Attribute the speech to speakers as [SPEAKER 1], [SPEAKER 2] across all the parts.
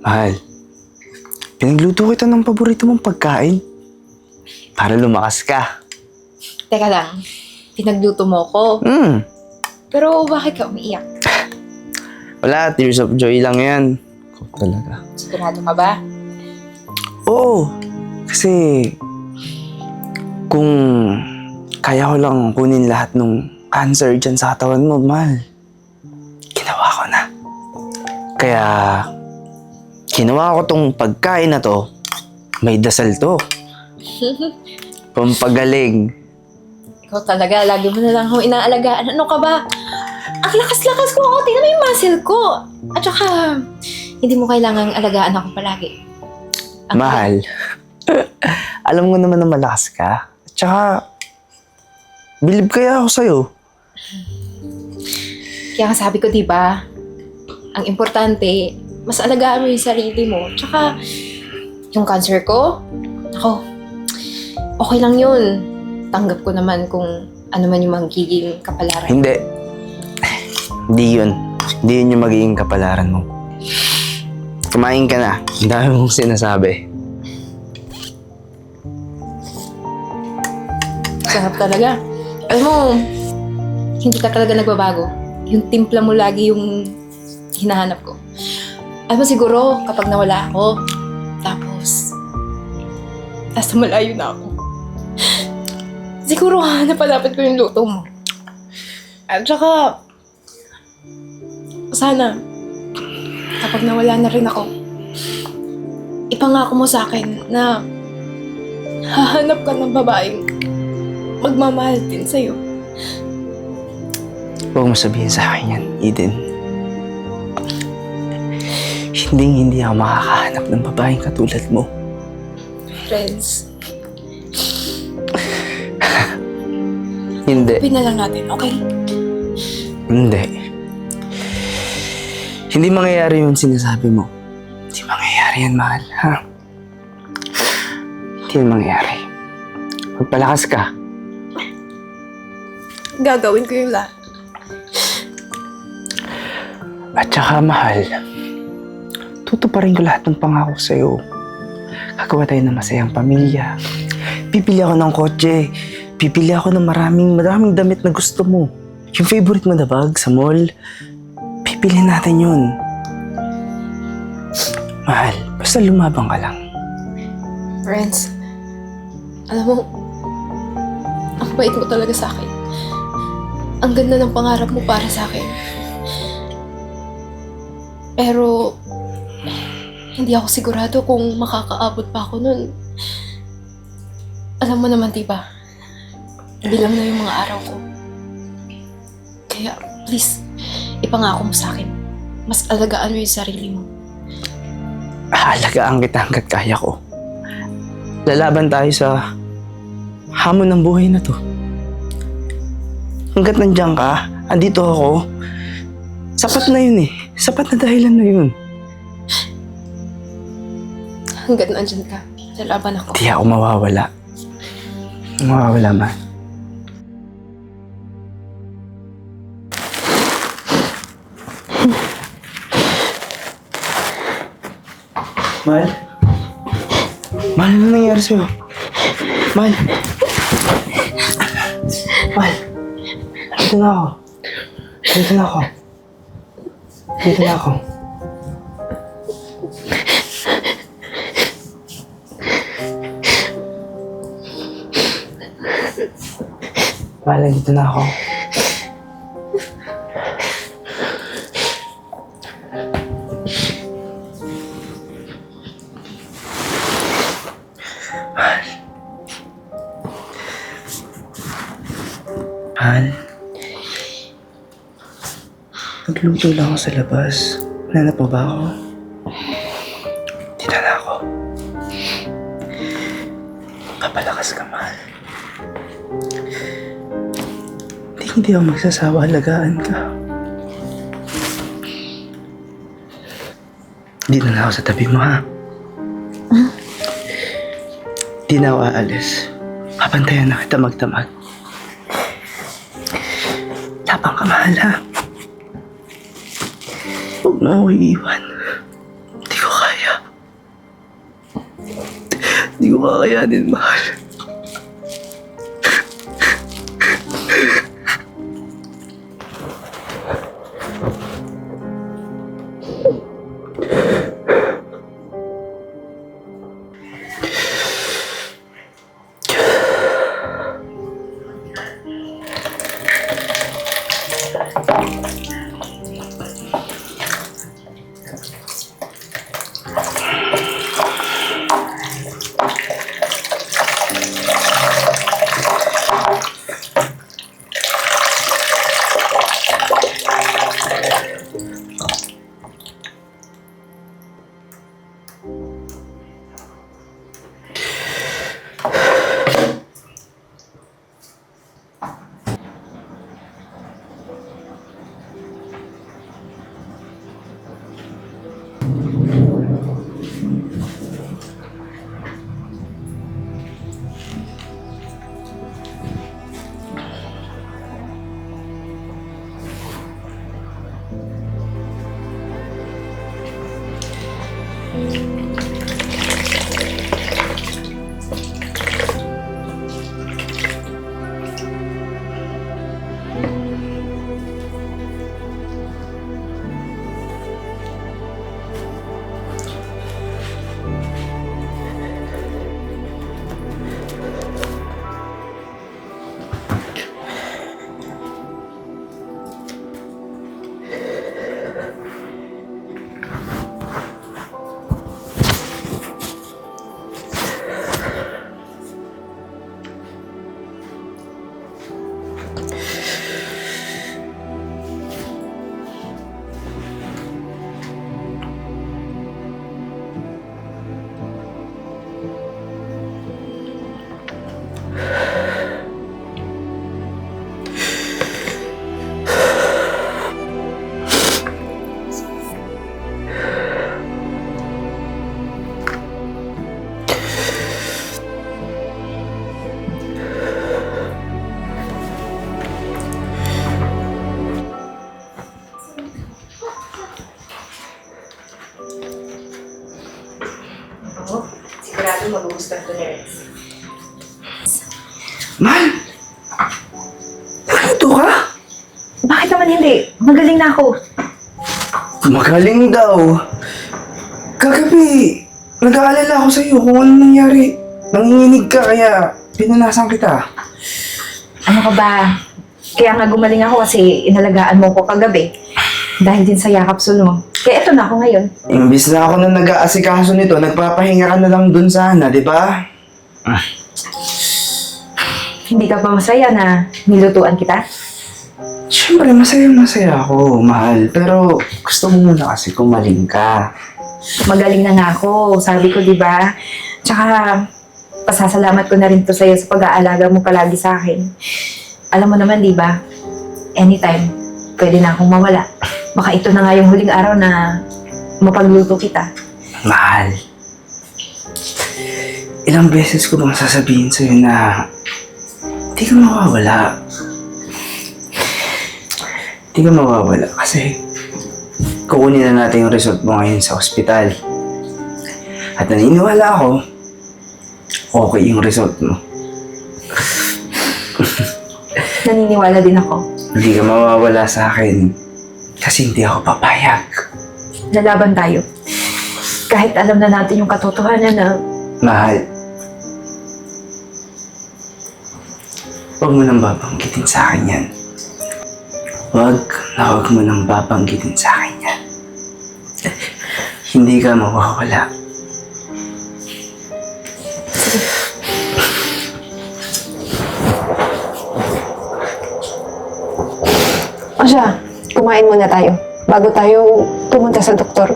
[SPEAKER 1] Mahal, pinagluto kita ng paborito mong pagkain. Para lumakas ka.
[SPEAKER 2] Teka lang, pinagluto mo ko.
[SPEAKER 1] Hmm,
[SPEAKER 2] Pero bakit ka umiiyak?
[SPEAKER 1] wala, tears of joy lang yan. Ikaw talaga.
[SPEAKER 2] Sigurado ka ba?
[SPEAKER 1] Oo, kasi kung kaya ko lang kunin lahat ng cancer dyan sa katawan mo, mahal, ginawa ko na. Kaya, ginawa ko tong pagkain na to, may dasal to. Pampagaling.
[SPEAKER 2] Ikaw talaga, lagi mo na lang ako inaalagaan. Ano ka ba? Ang lakas-lakas ko. Oh, tingnan mo yung muscle ko. At saka, hindi mo kailangang alagaan ako palagi. Ang-
[SPEAKER 1] Mahal, alam ko naman na malakas ka. At saka, bilib kaya ako sa'yo.
[SPEAKER 2] Kaya nga sabi ko, di ba? Ang importante, mas alagaan mo yung sarili mo. Tsaka, yung cancer ko, ako, okay lang yun. Tanggap ko naman kung ano man yung magiging kapalaran.
[SPEAKER 1] Hindi. Hindi yun. Hindi yun yung magiging kapalaran mo. Kumain ka na. Ang dami mong sinasabi.
[SPEAKER 2] Sarap talaga. Alam mo, hindi ka talaga nagbabago. Yung timpla mo lagi yung hinahanap ko. Mo siguro, kapag nawala ako, tapos, nasa malayo na ako. Siguro, napalapit ko yung luto mo. At saka, sana, kapag nawala na rin ako, ipangako mo sa akin na hahanap ka ng babaeng magmamahal din sa'yo.
[SPEAKER 1] Huwag mo sabihin sa akin yan, Eden. Hindi hindi ako makakahanap ng babaeng katulad mo.
[SPEAKER 2] Friends,
[SPEAKER 1] Hindi.
[SPEAKER 2] pin na lang natin, okay?
[SPEAKER 1] Hindi. Hindi mangyayari yung sinasabi mo. Hindi mangyayari yan, mahal. Ha? Hindi yan mangyayari. Magpalakas ka.
[SPEAKER 2] Gagawin ko yung lahat.
[SPEAKER 1] At saka, mahal, tutuparin ko lahat ng pangako sa'yo. Gagawa tayo ng masayang pamilya. Pipili ako ng kotse. Pipili ako ng maraming, maraming damit na gusto mo. Yung favorite mo na bag sa mall. Pipili natin yun. Mahal, basta lumabang ka lang.
[SPEAKER 2] Friends, alam mo, ang bait mo talaga sa akin. Ang ganda ng pangarap mo para sa akin. Pero, hindi ako sigurado kung makakaabot pa ako nun. Alam mo naman, diba? Bilang na yung mga araw ko. Kaya, please, ipangako mo sa akin. Mas alagaan mo yung sarili mo.
[SPEAKER 1] Halagaan kita hanggat kaya ko. Lalaban tayo sa hamon ng buhay na to. Hanggat nandiyan ka, andito ako, sapat na yun eh. Sapat na dahilan na yun.
[SPEAKER 2] Hanggat nandyan ka, lalaban ako.
[SPEAKER 1] Di ako mawawala. Mawawala man. Mahal? Mahal, ano nangyari sa'yo? Mahal? Mahal? Dito na ako. Dito na ako. Dito na ako. Mahal, dito na ako. Mahal. Nagluto lang ako sa labas. Wala na pa ba ako? Na na ako. Papalakas ka, mahal. Hindi ako magsasawa, alagaan ka. Hindi na ako sa tabi mo, ha? Huh? Hindi na ako aalis. Papantayan na kita magtamad. Tapang ka, mahal, ha? Huwag mo ako iiwan. Hindi ko kaya. Hindi ko kakayanin, mahal.
[SPEAKER 2] Magugustuhan ko ni Rex.
[SPEAKER 1] Mahal! Nandito ka?
[SPEAKER 2] Bakit naman hindi? Magaling na ako.
[SPEAKER 1] Magaling daw. Kagabi, nag-aalala ako sa'yo kung ano nangyari. Nanginginig ka kaya pinunasan kita.
[SPEAKER 2] Ano ka ba? Kaya nga gumaling ako kasi inalagaan mo ko kagabi. Dahil din sa yakapsul mo. Kaya eto na ako ngayon.
[SPEAKER 1] Imbis na ako na nag-aasikaso nito, nagpapahinga ka na lang dun sana, di ba?
[SPEAKER 2] Hindi ka ba masaya na nilutuan kita?
[SPEAKER 1] Siyempre, masaya-masaya ako, mahal. Pero gusto mo muna kasi kumaling ka.
[SPEAKER 2] Magaling na nga ako. Sabi ko, di ba? Tsaka, pasasalamat ko na rin to sa'yo sa pag-aalaga mo palagi sa akin. Alam mo naman, di ba? Anytime, pwede na akong mawala. Baka ito na nga yung huling araw na mapagluto kita.
[SPEAKER 1] Mahal. Ilang beses ko bang sasabihin sa'yo na di ka mawawala. Di ka mawawala kasi kukunin na natin yung result mo ngayon sa ospital. At naniniwala ako, okay yung result mo.
[SPEAKER 2] Naniniwala din ako.
[SPEAKER 1] Hindi ka mawawala sa akin kasi hindi ako papayag.
[SPEAKER 2] Lalaban tayo. Kahit alam na natin yung katotohanan na
[SPEAKER 1] Mahal. Huwag mo nang babanggitin sa akin yan. Huwag na huwag mo nang babanggitin sa akin yan. Hindi ka mawawala.
[SPEAKER 3] Muna tayo. Bago tayo pumunta sa doktor.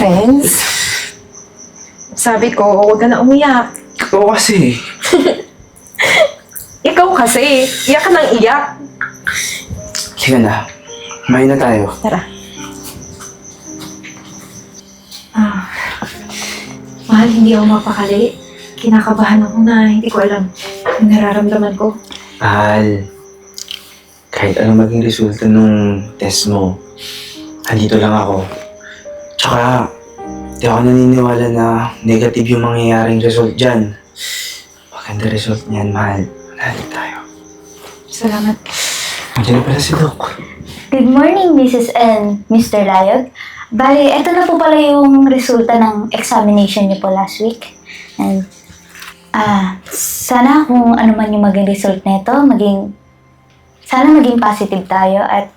[SPEAKER 3] Renz,
[SPEAKER 2] sabi ko, huwag ka na umiyak.
[SPEAKER 1] Oo kasi.
[SPEAKER 2] Ikaw kasi, iyak ka ng iyak.
[SPEAKER 1] Sige na. Kumain na tayo.
[SPEAKER 2] Tara. Ah, mahal, hindi ako mapakali. Kinakabahan ako na hindi ko alam yung nararamdaman ko.
[SPEAKER 1] Mahal. Kahit ano maging resulta nung test mo, andito lang ako. Tsaka di ako naniniwala na negative yung mangyayaring result dyan. Maganda result niyan, mahal. Manali tayo.
[SPEAKER 2] Salamat.
[SPEAKER 1] Andiyan na pala si Doc.
[SPEAKER 4] Good morning, Mrs. and Mr. Layog. Bali, ito na po pala yung resulta ng examination niyo po last week. And, ah, sana kung ano man yung maging result nito, maging, sana maging positive tayo at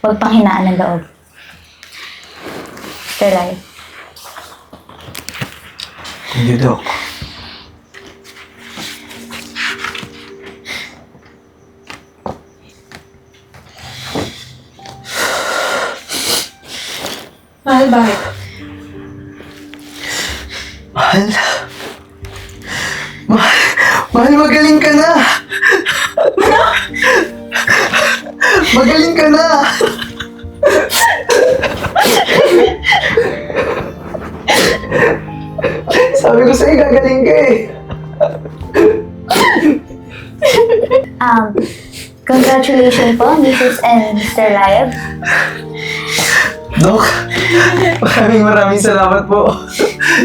[SPEAKER 4] huwag pang hinaan ng loob. Layog.
[SPEAKER 1] Thank you, Doc.
[SPEAKER 2] Mahal, bakit?
[SPEAKER 1] Mahal, magaling ka na. Sabi ko sa'yo, gagaling ka eh.
[SPEAKER 4] Um, congratulations po, Mrs. and Mr. Layog.
[SPEAKER 1] Doc, maraming maraming salamat po.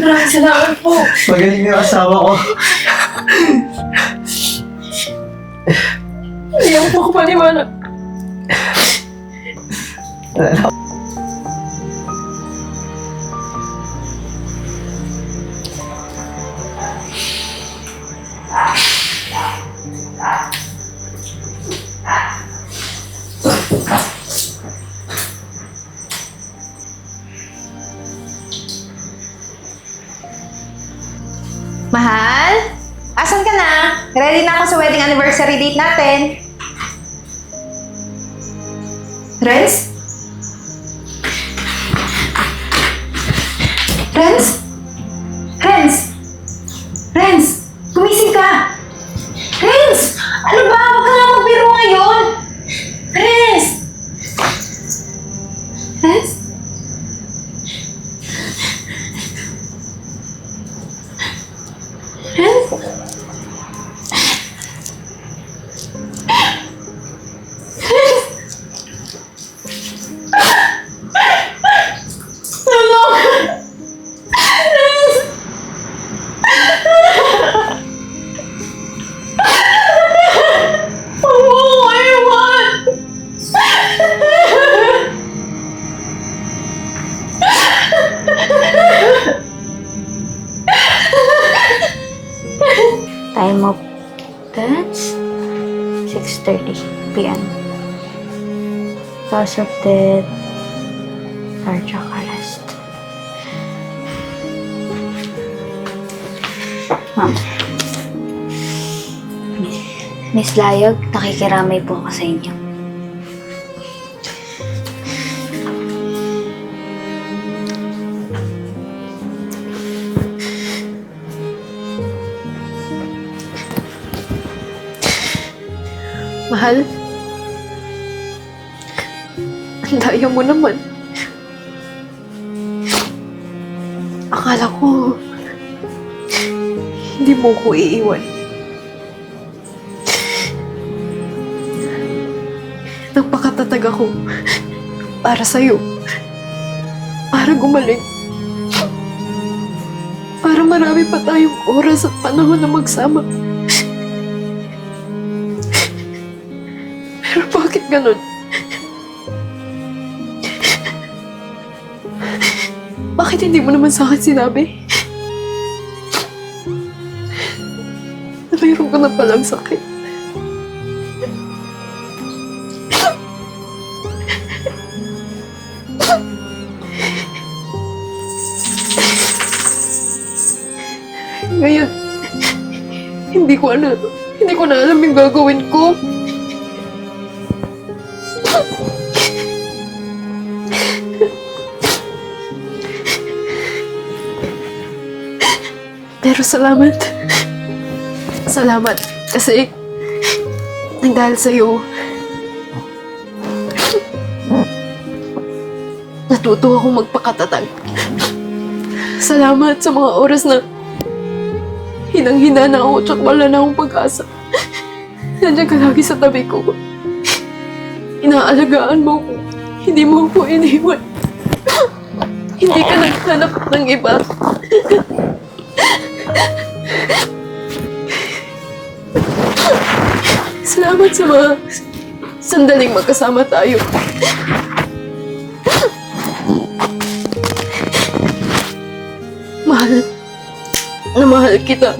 [SPEAKER 2] Maraming salamat po.
[SPEAKER 1] Magaling na yung asawa ko.
[SPEAKER 2] Hindi ako po Mahal? Asan ka na? Ready na ako sa wedding anniversary date natin.
[SPEAKER 4] 3, 6.30 p.m. Cause of death, cardiac arrest. Ma'am. Miss Layog, nakikiramay po ako sa inyo.
[SPEAKER 3] Mahal. Ang daya mo naman. Akala ko, hindi mo ko iiwan. Nagpakatatag ako para sa'yo. Para gumaling. Para marami pa tayong oras at panahon na magsama. Pero ganun? Bakit hindi mo naman sa akin sinabi? Na mayroon na palang sakit. Ngayon, hindi ko alam. Hindi ko na alam yung gagawin ko. Salamat. Salamat. Kasi, nang dahil sa'yo, natuto akong magpakatatag. Salamat sa mga oras na hinang-hina na ako tsaka wala na akong pag-asa. Nandiyan ka lagi sa tabi ko. Inaalagaan mo ko. Hindi mo ko iniwan. hindi ka naghanap ng iba. Salamat sa mga sandaling magkasama tayo. Mahal na mahal kita.